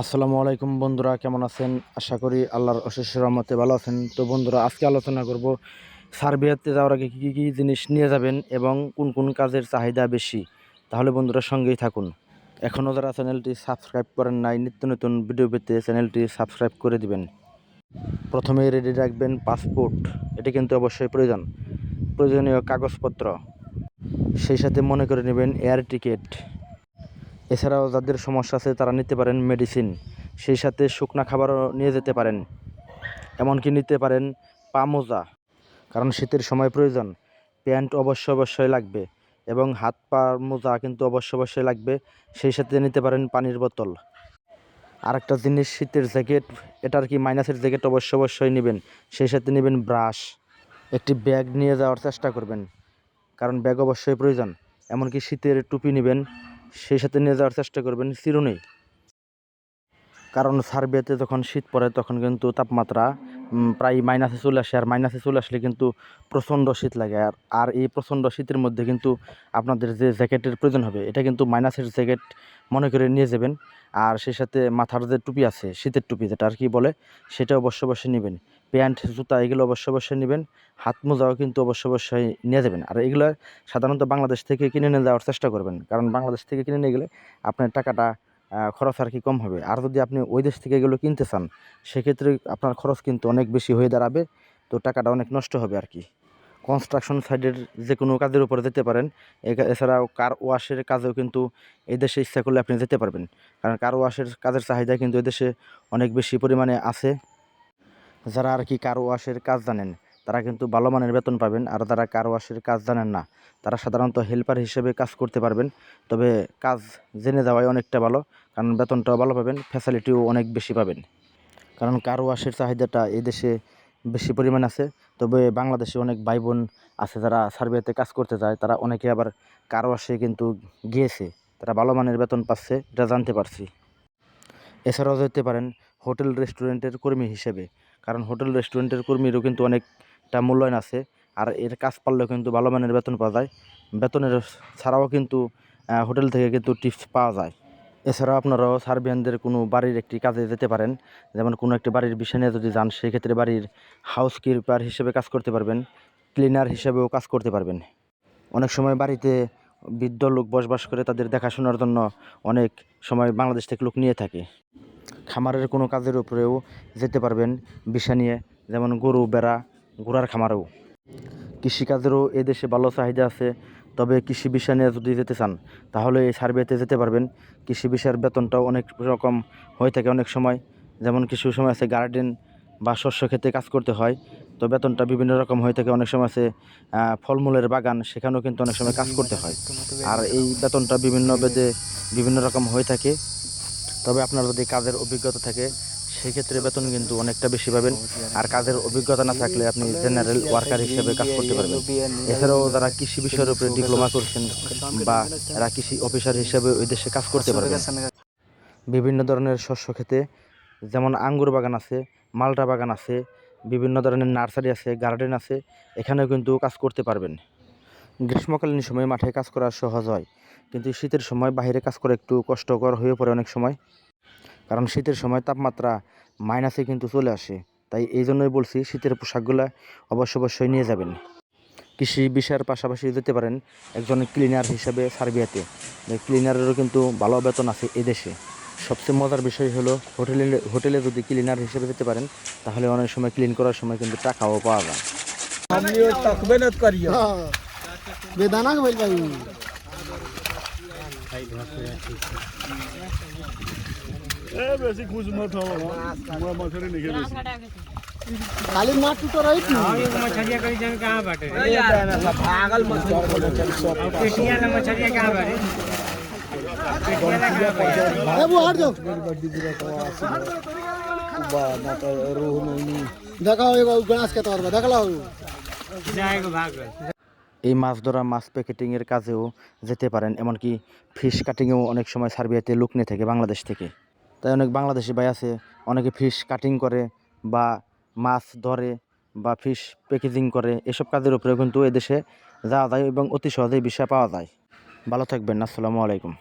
আসসালামু আলাইকুম বন্ধুরা, কেমন আছেন? আশা করি আল্লাহর অশেষ রহমতে ভালো আছেন। তো বন্ধুরা, আজকে আলোচনা করব সার্বিয়াতে যাওয়ার আগে কী কী জিনিস নিয়ে যাবেন এবং কোন কোন কাজের চাহিদা বেশি? তাহলে বন্ধুরা সঙ্গেই থাকুন। এখনও যারা চ্যানেলটি সাবস্ক্রাইব করেন নাই, নিত্য নতুন ভিডিও পেতে চ্যানেলটি সাবস্ক্রাইব করে দিবেন। প্রথমে রেডি রাখবেন পাসপোর্ট এটি কিন্তু অবশ্যই প্রয়োজন। প্রয়োজনীয় কাগজপত্র। সেই সাথে মনে করে নেবেন এয়ার টিকিট এছাড়াও যাদের সমস্যা আছে তারা নিতে পারেন মেডিসিন সেই সাথে শুকনা খাবারও নিয়ে যেতে পারেন। এমনকি নিতে পারেন পা মোজা কারণ শীতের সময় প্রয়োজন। প্যান্ট অবশ্য অবশ্যই লাগবে এবং হাত পা মোজা কিন্তু অবশ্য অবশ্যই লাগবে, সেই সাথে নিতে পারেন পানির বোতল। আর একটা জিনিস, শীতের জ্যাকেট এটার কি মাইনাসের জ্যাকেট অবশ্য অবশ্যই নেবেন, সেই সাথে নেবেন ব্রাশ একটি ব্যাগ নিয়ে যাওয়ার চেষ্টা করবেন, কারণ ব্যাগ অবশ্যই প্রয়োজন। এমনকি শীতের টুপি নেবেন সেই সাথে নিয়ে যাওয়ার চেষ্টা করবেন চিরুনি। কারণ সার্বিয়াতে যখন শীত পড়ে, তখন কিন্তু তাপমাত্রা প্রায় মাইনাসে চলে আসে। আর মাইনাসে চলে আসলে কিন্তু প্রচণ্ড শীত লাগে। আর আর এই প্রচণ্ড শীতের মধ্যে কিন্তু আপনাদের যে জ্যাকেটের প্রয়োজন হবে, এটা কিন্তু মাইনাসের জ্যাকেট মনে করে নিয়ে যাবেন। আর সেই সাথে মাথার যে টুপি আছে, শীতের টুপি যেটা আর কি বলে, সেটা অবশ্য অবশ্যই নেবেন। প্যান্ট, জুতা এগুলো অবশ্য অবশ্যই নেবেন। হাত মোজাও কিন্তু অবশ্য অবশ্যই নিয়ে যাবেন। আর এগুলো সাধারণত বাংলাদেশ থেকে কিনে নিয়ে যাওয়ার চেষ্টা করবেন। কারণ বাংলাদেশ থেকে কিনে নিয়ে গেলে আপনার টাকাটা খরচ আর কি কম হবে। আর যদি আপনি ওই দেশ থেকে এগুলো কিনতে চান, সেক্ষেত্রে আপনার খরচ কিন্তু অনেক বেশি হয়ে দাঁড়াবে। তো টাকাটা অনেক নষ্ট হবে আর কি। কনস্ট্রাকশন সাইডের যে কোনো কাজের উপরে যেতে পারেন। এছাড়াও কার ওয়াশের কাজেও কিন্তু এই দেশে ইচ্ছা করলে আপনি যেতে পারবেন। কারণ কার ওয়াশের কাজের চাহিদা কিন্তু এদেশে অনেক বেশি পরিমাণে আছে। যারা আর কি কার ওয়াশের কাজ জানেন, তারা কিন্তু ভালো মানের বেতন পাবেন আর যারা কার ওয়াশের কাজ জানেন না, তারা সাধারণত হেল্পার হিসেবে কাজ করতে পারবেন। তবে কাজ জেনে যাওয়াই অনেকটা ভালো, কারণ বেতনটাও ভালো পাবেন ফ্যাসিলিটিও অনেক বেশি পাবেন। কারণ কার ওয়াশের চাহিদাটা এই দেশে বেশি পরিমাণ আছে, তবে বাংলাদেশে অনেক ভাই বোন আছে যারা সার্বিয়াতে কাজ করতে যায়, তারা অনেকে আবার কার ওয়াশে কিন্তু গিয়েছে, তারা ভালো মানের বেতন পাচ্ছে, এটা জানতে পারছি। এছাড়াও যেতে পারেন হোটেল, রেস্টুরেন্টের কর্মী হিসেবে কারণ হোটেল রেস্টুরেন্টের কর্মীরও কিন্তু অনেকটা মূল্যায়ন আছে। আর এর কাজ পারলেও কিন্তু ভালো মানের বেতন পাওয়া যায়। বেতনের ছাড়াও কিন্তু হোটেল থেকে কিন্তু টিপস পাওয়া যায়। এছাড়াও আপনারাও সার্বিয়ানদের কোনো বাড়ির একটি কাজে যেতে পারেন। যেমন কোনো একটি বাড়ির বিষয় যদি যান, সেক্ষেত্রে বাড়ির হাউস কিপার হিসেবে কাজ করতে পারবেন ক্লিনার হিসেবেও কাজ করতে পারবেন। অনেক সময় বাড়িতে বৃদ্ধ লোক বসবাস করে, তাদের দেখাশোনার জন্য অনেক সময় বাংলাদেশ থেকে লোক নিয়ে থাকে। খামারের কোনো কাজের উপরেও যেতে পারবেন বিষা নিয়ে, যেমন গরু, বেড়া, ঘোড়ার খামারেও। কৃষিকাজেরও এদেশে ভালো চাহিদা আছে, তবে কৃষি বিষয় নিয়ে যদি যেতে চান, তাহলে এই সার্ভেতে যেতে পারবেন। কৃষি বিষয়ের বেতনটাও অনেক রকম হয়ে থাকে অনেক সময়। যেমন কিছু সময় আছে গার্ডেন বা শস্য ক্ষেতে কাজ করতে হয়, তো বেতনটা বিভিন্ন রকম হয়ে থাকে। অনেক সময় আছে ফলমূলের বাগান, সেখানেও কিন্তু অনেক সময় কাজ করতে হয়। আর এই বেতনটা বিভিন্ন বেদে বিভিন্ন রকম হয়ে থাকে। তবে আপনার যদি কাজের অভিজ্ঞতা থাকে, সেক্ষেত্রে বেতন কিন্তু অনেকটা বেশি পাবেন। আর কাজের অভিজ্ঞতা না থাকলে আপনি জেনারেল ওয়ার্কার হিসেবে কাজ করতে পারবেন। এছাড়াও যারা কৃষি বিষয়ের উপরে ডিপ্লোমা করছেন বা যারা কৃষি অফিসার হিসেবে ওই দেশে কাজ করতে পারবেন। বিভিন্ন ধরনের শস্য খেতে, যেমন আঙ্গুর বাগান আছে, মালটা বাগান আছে, বিভিন্ন ধরনের নার্সারি আছে, গার্ডেন আছে, এখানেও কিন্তু কাজ করতে পারবেন। গ্রীষ্মকালীন সময়ে মাঠে কাজ করা সহজ হয়। কিন্তু শীতের সময় বাইরে কাজ করা একটু কষ্টকর হয়ে পড়ে অনেক সময়। কারণ শীতের সময় তাপমাত্রা মাইনাসে কিন্তু চলে আসে। তাই এই জন্যই বলছি শীতের পোশাকগুলো অবশ্য অবশ্যই নিয়ে যাবেন। কৃষি বিষয়ের পাশাপাশি যেতে পারেন একজন ক্লিনার হিসেবে সার্বিয়াতে। ক্লিনারেরও কিন্তু ভালো বেতন আছে এদেশে সবচেয়ে মজার বিষয় হলো হোটেলে হোটেলে যদি ক্লিনার হিসেবে যেতে পারেন তাহলে অনেক সময় ক্লিন করার সময় কিন্তু টাকাও পাওয়া যায়। আমিও করি হ্যাঁ। বেদানা खाली ना टूट रही तू हाँ एगो मछलिया करी जान पागल मछली ना मछलिया कहाँ बाटे रूह नहीं देखो एगो गणेश के तौर पर देख लो जाएगा भाग এই মাছ ধরা, মাছ প্যাকেটিংয়ের কাজেও যেতে পারেন, এমনকি ফিশ কাটিংয়েও অনেক সময় সার্বিয়াতে লুক নিয়ে থাকে বাংলাদেশ থেকে। তাই অনেক বাংলাদেশি ভাই আছে, অনেকে ফিশ কাটিং করে বা মাছ ধরে বা ফিশ প্যাকেজিং করে, এসব কাজের উপরেও কিন্তু এদেশে যাওয়া যায় এবং অতি সহজেই বিষয় পাওয়া যায়। ভালো থাকবেন, আসসালামু আলাইকুম।